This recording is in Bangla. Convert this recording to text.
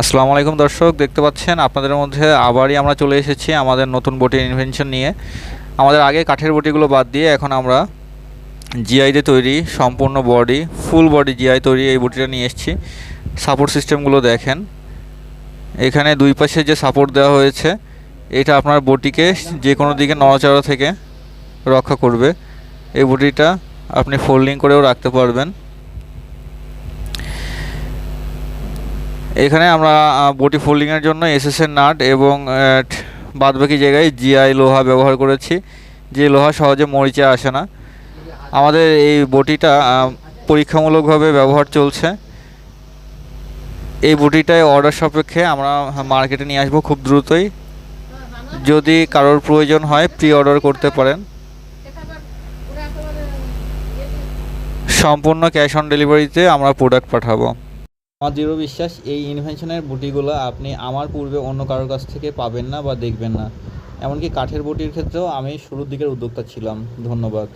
আসসালামু আলাইকুম দর্শক, দেখতে পাচ্ছেন আপনাদের মধ্যে আবারই আমরা চলে এসেছি আমাদের নতুন বটির ইনভেনশন নিয়ে। আমাদের আগে কাঠের বটিগুলো বাদ দিয়ে এখন আমরা জিআইতে তৈরি সম্পূর্ণ বডি ফুল বডি জিআই তৈরি এই বটিটা নিয়ে এসেছি। সাপোর্ট সিস্টেমগুলো দেখেন। এখানে দুই পাশে যে সাপোর্ট দেওয়া হয়েছে, এটা আপনার বটিকে যে কোনো দিকে নড়াচড়া থেকে রক্ষা করবে। এই বটিটা আপনি ফোল্ডিং করেও রাখতে পারবেন। এখানে আমরা বটি ফোল্ডিংয়ের জন্য এসএসএর নাট এবং বাদ বাকি জায়গায় জিআই লোহা ব্যবহার করেছি। যে লোহা সহজে মরিচে আসে না। আমাদের এই বটিটা পরীক্ষামূলকভাবে ব্যবহার চলছে। এই বটিটায় অর্ডার সাপেক্ষে আমরা মার্কেটে নিয়ে আসব খুব দ্রুতই। যদি কারোর প্রয়োজন হয় প্রি অর্ডার করতে পারেন। সম্পূর্ণ ক্যাশ অন ডেলিভারিতে আমরা প্রোডাক্ট পাঠাবো। আমার দৃঢ় বিশ্বাস, এই ইনভেনশনের বুটিগুলো আপনি আমার পূর্বে অন্য কারোর কাছ থেকে পাবেন না বা দেখবেন না। এমনকি কাঠের বুটির ক্ষেত্রেও আমি শুরুর দিকের উদ্যোক্তা ছিলাম। ধন্যবাদ।